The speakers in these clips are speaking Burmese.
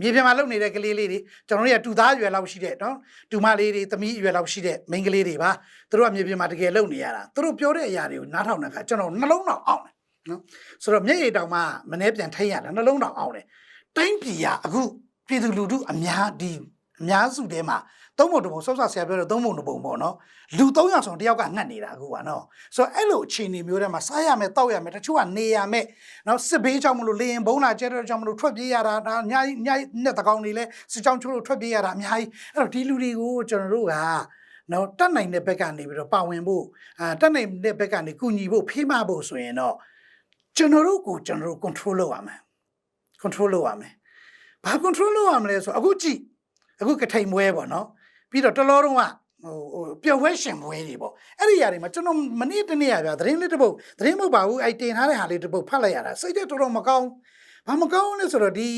မြေပြင်မှာလုပ်နေတဲ့ကလေးလေးတွေကျွန်တော်တို့ကတူသားအရွယ်လောက်ရှိတဲ့နော်တူမလေးတွေသမီးအရွယ်လောက်ရှိတဲ့မိန်းကလေးတွေပါသူတို့ကမြေပြင်မှာတကယ်လုပ်နေရတာသူတို့ပြောတဲ့အရာတွေကိုနားထောင်တဲ့အခါကျွန်တော်နှလုံးတော်အောင်တယ်နော်ဆိုတော့မျက်ရည်တောင်မှမနှဲပြန်ထိန်ရတယ်နှလုံးတော်အောင်တယ်တိုင်းပြည်ကအခုပြည်သူလူထုအများဒီ အများစုတဲမှာသုံးပုံတစ်ပုံဆောက်ဆောက်ဆရာပြောတဲ့သုံးပုံတစ်ပုံပေါ့နော်လူ၃ယောက်ဆောင်တစ်ယောက်ကငတ်နေတာအခုကနော်ဆိုတော့အဲ့လိုအခြေအနေမျိုးတွေမှာစားရမယ်တောက်ရမယ်တချို့ကနေရမယ်နော်စစ်ဘေးကြောင့်မလို့လေရင်ဘုံလာကျဲတဲ့ကြောင့်မလို့ထွက်ပြေးရတာဒါအများကြီးအများကြီးနဲ့တကောင်တွေလဲစစ်ကြောင်းချိုးလို့ထွက်ပြေးရတာအများကြီးအဲ့တော့ဒီလူတွေကိုကျွန်တော်တို့ကနော်တတ်နိုင်တဲ့ဘက်ကနေပြီးတော့ပါဝင်ဖို့အာတတ်နိုင်တဲ့ဘက်ကနေကူညီဖို့ဖေးမဖို့ဆိုရင်တော့ကျွန်တော်တို့ကိုကျွန်တော်တို့ control လုပ်ရမယ် control လုပ်ရမယ်ဘာ control လုပ်ရမလဲဆိုအခုကြည့် အခုကထိန်မွဲပေါ့နော်ပြီးတော့တလောတော့ကဟိုဟိုပျော်ဝဲရှင်ပွဲတွေပေါ့အဲ့ဒီຢာတွေမှာကျွန်တော်မနေ့တနေ့ရပြသတင်းလေးတစ်ပုတ်သတင်းမဟုတ်ပါဘူးအဲ့တင်ထားတဲ့ဟာလေးတစ်ပုတ်ဖတ်လိုက်ရတာစိတ်တက်တော်တော်မကောင်းဘာမကောင်းလဲဆိုတော့ဒီ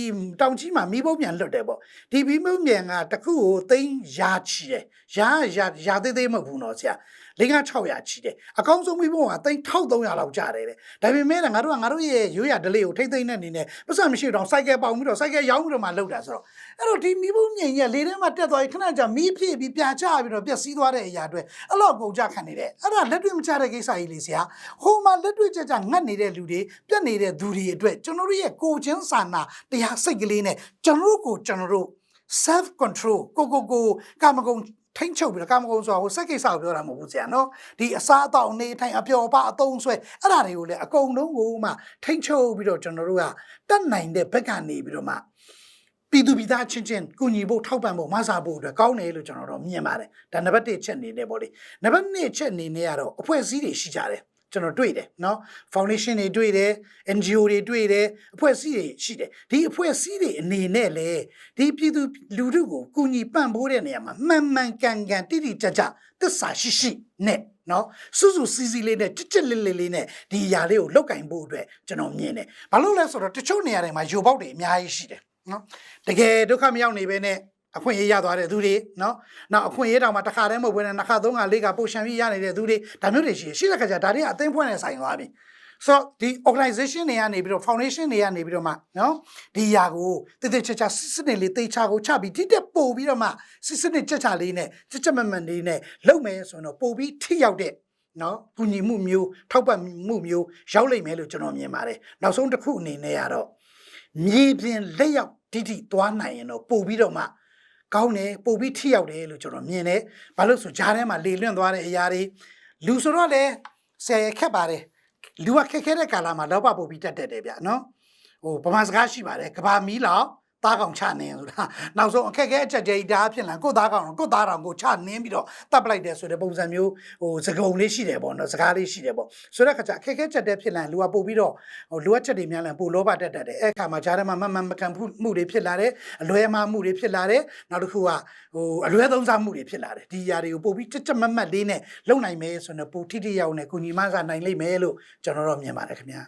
တောင်ကြီးမှာမိဘုံပြန်လွတ်တယ်ပေါ့ဒီမိဘုံပြန်ကတစ်ခုကိုသိန်းရာချီတယ်ရာရာရာသေးသေးမဟုတ်ဘူးနော်ဆရာ လေးက600ချီတယ်အကောင်းဆုံးမိဘုံကသိန်း1300လောက်ကျတယ်တဲ့ဒါပေမဲ့လည်းငါတို့ကငါတို့ရဲ့ရိုးရဒလေးကိုထိမ့်သိမ့်တဲ့အနေနဲ့ပတ်စံမရှိတော့စိုက်ကယ်ပေါင်ပြီးတော့စိုက်ကယ်ရောင်းပြီးတော့မှလောက်တာဆိုတော့အဲ့တော့ဒီမိဘုံမြင်ကြီးကလေထဲမှာတက်သွားရင်ခဏကြာမီးဖြစ်ပြီးပြာချပြီးတော့ပျက်စီးသွားတဲ့အရာတွေအဲ့လောက်ကုန်ကြခံနေတယ်အဲ့ဒါလက်တွေ့မချတဲ့ကိစ္စကြီးလေဆရာဟိုမှာလက်တွေ့ကြကြငတ်နေတဲ့လူတွေပြက်နေတဲ့သူတွေအတွက်ကျွန်တော်တို့ရဲ့ကိုယ်ချင်းစာနာတရားစိတ်ကလေးနဲ့ကျွန်တော်တို့ကိုကျွန်တော်တို့ self control ကိုကိုကိုကာမဂုဏ် ထိမ့်ချုပ်ပြီးတော့ကာမဂုဏ်ဆိုတာဟိုစက်ကိစ္စကိုပြောတာမဟုတ်ဘူးဆရာနော်ဒီအစားအသောက်နေထိုင်အပျော်ပါအသုံးဆွဲအဲ့ဒါတွေကိုလည်းအကုန်လုံးကိုမှထိမ့်ချုပ်ပြီးတော့ကျွန်တော်တို့ကတတ်နိုင်တဲ့ဘက်ကနေပြီးတော့မှပြည်သူပြည်သားချင်းချင်းကုညီဖို့ထောက်ပံ့ဖို့မဆာဖို့အတွက်ကောင်းတယ်လို့ကျွန်တော်တို့မြင်ပါတယ်ဒါနံပါတ်1ချက်အနေနဲ့ပေါ့လေနံပါတ်2ချက်အနေနဲ့ကတော့အဖွဲ့အစည်းတွေရှိကြတယ် ကျွန်တော်တွေ့တယ်နော် foundation တွေတွေ့တယ် NGO တွေတွေ့တယ်အဖွဲ့အစည်းတွေရှိတယ်ဒီအဖွဲ့အစည်းတွေအနေနဲ့လေဒီပြည်သူလူထုကိုကူညီပံ့ပိုးတဲ့နေရာမှာမှန်မှန်ကန်ကန်တိတိကျကျသစ္စာရှိရှိနဲ့နော်စူးစူးစီးစီးလေးနဲ့ကြစ်ကြစ်လေးလေးလေးနဲ့ဒီຢာလေးကိုလောက်ကင်ဖို့အတွက်ကျွန်တော်မြင်တယ်ဘာလို့လဲဆိုတော့တချို့နေရာတွေမှာယူပေါက်တွေအများကြီးရှိတယ်နော်တကယ်ဒုက္ခမရောက်နေဘဲနဲ့ အခွင့်အရေးရသွားတဲ့သူတွေနော်နောက်အခွင့်အရေးတောင်မှတစ်ခါတည်းမဟုတ်ဘဲနဲ့နှစ်ခါသုံးခါလေးခါပို့ရှံပြီးရနေတဲ့သူတွေဒါမျိုးတွေရှိရှိတဲ့ခါကျဒါတွေကအသိဖွင့်နေဆိုင်သွားပြီဆိုတော့ဒီ organization တွေကနေပြီးတော့ foundation တွေကနေပြီးတော့မှနော်ဒီຢာကိုတည်တည်ချာချာစစ်စစ်နဲ့လေးတေချာကိုချပြီးတိတက်ပို့ပြီးတော့မှစစ်စစ်နဲ့ချက်ချာလေးနဲ့ချက်ချက်မမှန်လေးနဲ့လုပ်မယ်ဆိုတော့ပို့ပြီးထိရောက်တဲ့နော်ကူညီမှုမျိုးထောက်ပံ့မှုမျိုးရောက်လိမ့်မယ်လို့ကျွန်တော်မြင်ပါတယ်နောက်ဆုံးတစ်ခုအနေနဲ့ကတော့မြေပြင်လက်ရောက်တိတိသွားနိုင်ရင်တော့ပို့ပြီးတော့မှ ကောင်းတယ်ပို့ပြီးထိရောက်တယ်လို့ကျွန်တော်မြင်တယ်ဘာလို့ဆိုဂျားထဲမှာလေလွင့်သွားတဲ့အရာတွေလူဆိုတော့လေဆယ်ခက်ပါတယ်လူကခက်ခဲတဲ့ကာလမှာလောဘပို့ပြီးတက်တက်တယ်ဗျနော်ဟိုဗမာစကားရှိပါတယ်ကဘာမီးလောက် သားကောင်ချနင်းဆိုတာနောက်ဆုံးအခက်အခဲအချက်ကြီးဒါဖြစ်လာကိုယ့်သားကောင်ကိုယ့်သားတော်ကိုချနင်းပြီးတော့တပ်ပလိုက်တယ်ဆိုတဲ့ပုံစံမျိုးဟိုစကုံလေးရှိတယ်ပေါ့နော်စကားလေးရှိတယ်ပေါ့ဆိုတဲ့ခါကျအခက်အခဲချက်တဲ့ဖြစ်လာရင်လူကပို့ပြီးတော့ဟိုလိုအပ်ချက်တွေများလာပို့လောဘတက်တက်တယ်အဲ့ခါမှာဂျားထဲမှာမမှန်မကန်မှုတွေဖြစ်လာတယ်အလွဲမှားမှုတွေဖြစ်လာတယ်နောက်တစ်ခုကဟိုအလွဲသုံးစားမှုတွေဖြစ်လာတယ်ဒီຢာတွေကိုပို့ပြီးချက်ချက်မတ်မတ်လေးနဲ့လုံနိုင်မယ်ဆိုတော့ပို့ထိထိရောက်နဲ့ကုညီမဆာနိုင်လိမ့်မယ်လို့ကျွန်တော်တို့မြင်ပါတယ်ခင်ဗျာ